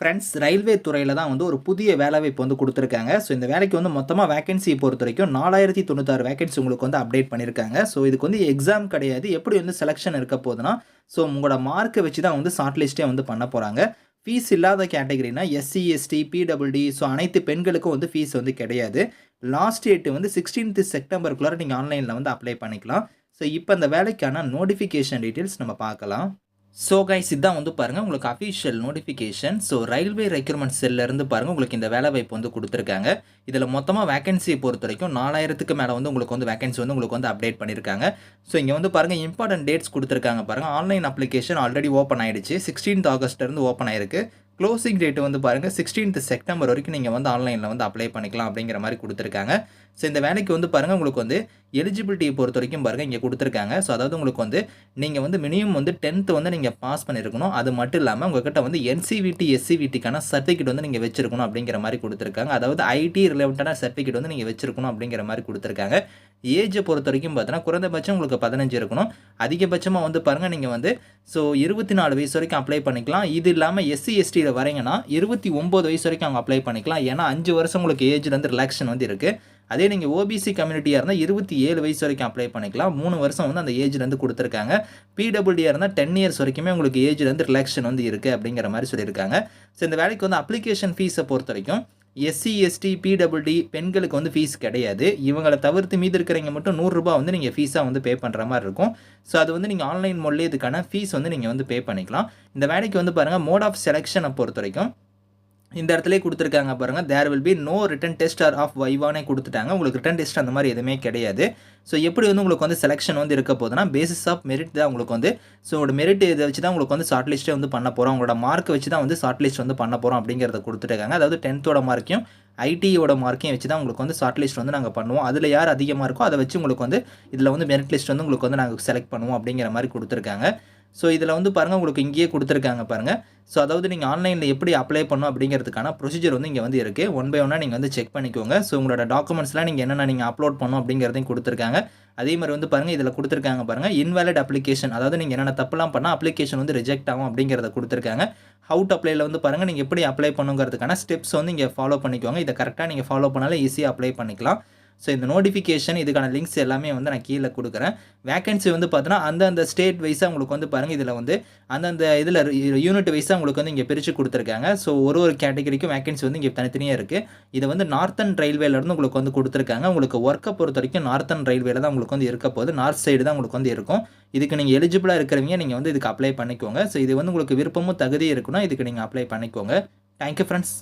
Friends railway துறையில் தான் வந்து ஒரு புதிய வேலைவாய்ப்பு வந்து கொடுத்துருக்காங்க. ஸோ இந்த வேலைக்கு வந்து மொத்தமாக வேகன்சி பொறுத்த வரைக்கும் நாலாயிரத்தி தொண்ணூத்தாறு வேகன்சி உங்களுக்கு வந்து அப்டேட் பண்ணியிருக்காங்க ஸோ இதுக்கு வந்து எக்ஸாம் கிடையாது. எப்படி வந்து செலெக்ஷன் இருக்க போகுதுன்னா ஸோ உங்களோட மார்க்கை வச்சு தான் வந்து ஷார்ட் லிஸ்ட்டே வந்து பண்ண போகிறாங்க ஃபீஸ் இல்லாத கேட்டகரினா எஸ்சி எஸ்டி பிடபிள்டி ஸோ அனைத்து பெண்களுக்கும் வந்து ஃபீஸ் வந்து கிடையாது. லாஸ்ட் டேட் வந்து சிக்ஸ்டீன்த் செப்டம்பருக்குள்ளார நீங்கள் ஆன்லைனில் வந்து அப்ளை பண்ணிக்கலாம். ஸோ இப்போ அந்த வேலைக்கான நோட்டிஃபிகேஷன் டீட்டெயில்ஸ் நம்ம பார்க்கலாம். ஸோ கைஸ் இதான் வந்து பாருங்கள் உங்களுக்கு official notification so railway recruitment செல்லேருந்து பாருங்கள் உங்களுக்கு இந்த வேலை வாய்ப்பு வந்து கொடுத்துருக்காங்க. இதில் மொத்தமாக வேகன்சியை பொறுத்த வரைக்கும் நாலாயிரத்துக்கு மேலே வந்து உங்களுக்கு வந்து வேகன்சி வந்து உங்களுக்கு வந்து அப்டேட் பண்ணியிருக்காங்க ஸோ இங்கே வந்து பாருங்கள் இம்பார்ட்டன்ட் டேட்ஸ் கொடுத்துருக்காங்க பாருங்கள் ஆன்லைன் அப்ளிகேஷன் ஆல்ரெடி ஓப்பன் ஆகிடுச்சு சிக்ஸ்டீன்த் ஆகஸ்ட்லேருந்து ஓப்பன் ஆயிருக்கு. க்ளோசிங் டேட் வந்து பாருங்கள் சிக்ஸ்டீன்த் செப்டம்பர் வரைக்கும் நீங்கள் வந்து ஆன்லைனில் வந்து அப்ளை பண்ணிக்கலாம் அப்படிங்கிற மாதிரி கொடுத்துருக்காங்க. ஸோ இந்த வேலைக்கு வந்து பாருங்கள் உங்களுக்கு வந்து எலிஜிபிலிட்டியை பொறுத்த வரைக்கும் பாருங்கள் இங்கே கொடுத்துருக்காங்க. ஸோ அதாவது உங்களுக்கு வந்து நீங்கள் வந்து மினிமம் வந்து டென்த்து வந்து நீங்கள் பாஸ் பண்ணியிருக்கணும் அது மட்டும் இல்லாமல் உங்கள்கிட்ட வந்து என்சிவிடி எஸ்சிவிடிக்கான சர்டிஃபிகேட் வந்து நீங்கள் வச்சிருக்கணும் அப்படிங்கிற மாதிரி கொடுத்துருக்காங்க. அதாவது ஐடி ரிலேட்டடான சர்டிஃபிகேட் வந்து நீங்கள் வச்சிருக்கணும் அப்படிங்கிற மாதிரி கொடுத்துருக்காங்க. ஏஜை பொறுத்த வரைக்கும் பார்த்தீங்கன்னா குறைந்தபட்சம் உங்களுக்கு பதினஞ்சு இருக்கணும். அதிகபட்சமாக வந்து பாருங்கள் நீங்கள் வந்து ஸோ இருபத்தி நாலு வயசு வரைக்கும் அப்ளை பண்ணிக்கலாம். இது இல்லாமல் எஸ்சி எஸ்டியில் வரீங்கன்னா இருபத்தி ஒம்பது வயசு வரைக்கும் அவங்க அப்ளை பண்ணிக்கலாம். ஏன்னா அஞ்சு வருஷம் உங்களுக்கு ஏஜ்லேருந்து ரிலாக்ஷன் வந்து இருக்குது அதே நீங்கள் ஓபிசி கம்யூனிட்டியாக இருந்தால் இருபத்தி ஏழு வயசு வரைக்கும் அப்ளை பண்ணிக்கலாம். மூணு வருஷம் வந்து அந்த ஏஜ்லேருந்து கொடுத்துருக்காங்க. பிடபிள்யூடியாக இருந்தால் டென் இயர்ஸ் வரைக்குமே உங்களுக்கு ஏஜ்லேருந்து ரிலாக்ஷன் வந்து இருக்குது அப்படிங்கிற மாதிரி சொல்லியிருக்காங்க. ஸோ இந்த வேலைக்கு வந்து அப்ளிகேஷன் ஃபீஸை பொறுத்த வரைக்கும் எஸ்சி எஸ்டி பிடபிள்டி பெண்களுக்கு வந்து ஃபீஸ் கிடையாது. இவங்களை தவிர்த்து மீது இருக்கிறவங்க மட்டும் நூறுரூபா வந்து நீங்கள் ஃபீஸாக வந்து பே பண்ணுற மாதிரி இருக்கும். ஸோ அது வந்து நீங்கள் ஆன்லைன் மோட்லேயே இதுக்கான ஃபீஸ் வந்து நீங்கள் வந்து பே பண்ணிக்கலாம். இந்த வேலைக்கு வந்து பாருங்கள் மோட் ஆஃப் செலெக்ஷனை பொறுத்த வரைக்கும் இந்த இடத்துல கொடுத்துருக்காங்க பாருங்கள் there will be no written test or off வைவானே கொடுத்துட்டாங்க. உங்களுக்கு ரிட்டன் டெஸ்ட் அந்த மாதிரி எதுவுமே கிடையாது. ஸோ எப்படி வந்து உங்களுக்கு வந்து செலெக்ஷன் வந்து இருக்க போதுன்னா பேசிஸ் ஆஃப் மெரிட் தான் உங்களுக்கு வந்து ஸோ உங்களோட மெரிட் இதை வச்சு தான் உங்களுக்கு வந்து ஷார்ட் லிஸ்ட்டே வந்து பண்ண போகிறோம் உங்களோட மார்க் வச்சு தான் வந்து ஷார்ட் லிஸ்ட் வந்து பண்ண போகிறோம் அப்படிங்கிறத கொடுத்துருக்காங்க அதாவது டென்த்தோட மார்க்கையும் ஐடியோட மார்க்கையும் வச்சு தான் உங்களுக்கு வந்து ஷார்ட் லிஸ்ட் வந்து நாங்கள் பண்ணுவோம். அதில் யார் அதிகமாக இருக்கோ அதை வச்சு உங்களுக்கு வந்து இதில் வந்து மெரிட் லிஸ்ட் வந்து உங்களுக்கு வந்து நாங்கள் செலக்ட் பண்ணுவோம் அப்படிங்கிற மாதிரி கொடுத்துருக்காங்க. ஸோ இதில் வந்து பாருங்கள் உங்களுக்கு இங்கேயே கொடுத்துருக்காங்க பாருங்கள் ஸோ அதாவது நீங்கள் ஆன்லைனில் எப்படி அப்ளை பண்ணும் அப்படிங்கிறதுக்கான ப்ரொசீஜர் வந்து இங்கே வந்து இருக்குது ஒன் பை ஒன்னாக நீங்கள் வந்து செக் பண்ணிக்கோங்க. ஸோ உங்களோட டாக்குமெண்ட்ஸ்லாம் நீங்கள் என்னென்ன நீங்கள் அப்லோட் பண்ணணும் அப்படிங்கிறதையும் கொடுத்துருக்காங்க. அதே மாதிரி வந்து பாருங்கள் இதில் கொடுத்துருக்காங்க பாருங்கள் இன்வேலிட் அப்ளிகேஷன் அதாவது நீங்கள் என்னென்ன தப்புலாம் பண்ணால் அப்ளிகேஷன் வந்து ரிஜெக்ட் ஆகும் அப்படிங்கிறத கொடுத்துருக்காங்க. ஹவுட் அப்ளைல வந்து பாருங்கள் நீங்கள் எப்படி அப்ளை பண்ணுங்கிறதுக்கான ஸ்டெப்ஸ் வந்து இங்கே ஃபாலோ பண்ணிக்கோங்க. இதை கரெக்டாக நீங்கள் ஃபாலோ பண்ணாலே ஈஸியாக அப்ளை பண்ணிக்கலாம். ஸோ இந்த நோட்டிஃபிகேஷன் இதுக்கான லிங்க்ஸ் எல்லாமே வந்து நான் கீழே கொடுக்குறேன். வேகன்சி வந்து பார்த்தோன்னா அந்தந்த ஸ்டேட் வைஸாக உங்களுக்கு வந்து பாருங்கள் இதில் வந்து அந்தந்த இதில் யூனிட் வைஸாக உங்களுக்கு வந்து இங்கே பிரித்து கொடுத்துருக்காங்க. ஸோ ஒரு ஒரு கேட்டகரிக்கும் வேகன்சி வந்து இங்கே தனித்தனியாக இருக்குது இதை வந்து நார்த்தன் ரயில்வேலேருந்து உங்களுக்கு வந்து கொடுத்துருக்காங்க. உங்களுக்கு ஒர்க்கை பொறுத்த வரைக்கும் நார்த்தன் ரயில்வேல தான் உங்களுக்கு வந்து இருக்க போகுது. நார்த் சைடு தான் உங்களுக்கு வந்து இருக்கும். இதுக்கு நீங்கள் எலிஜிபிளாக இருக்கிறவங்க நீங்கள் வந்து இதுக்கு அப்ளை பண்ணிக்கோங்க. ஸோ இது வந்து உங்களுக்கு விருப்பமும் தகுதியும் இருக்குன்னா இதுக்கு நீங்கள் அப்ளை பண்ணிக்கோங்க. Thank you friends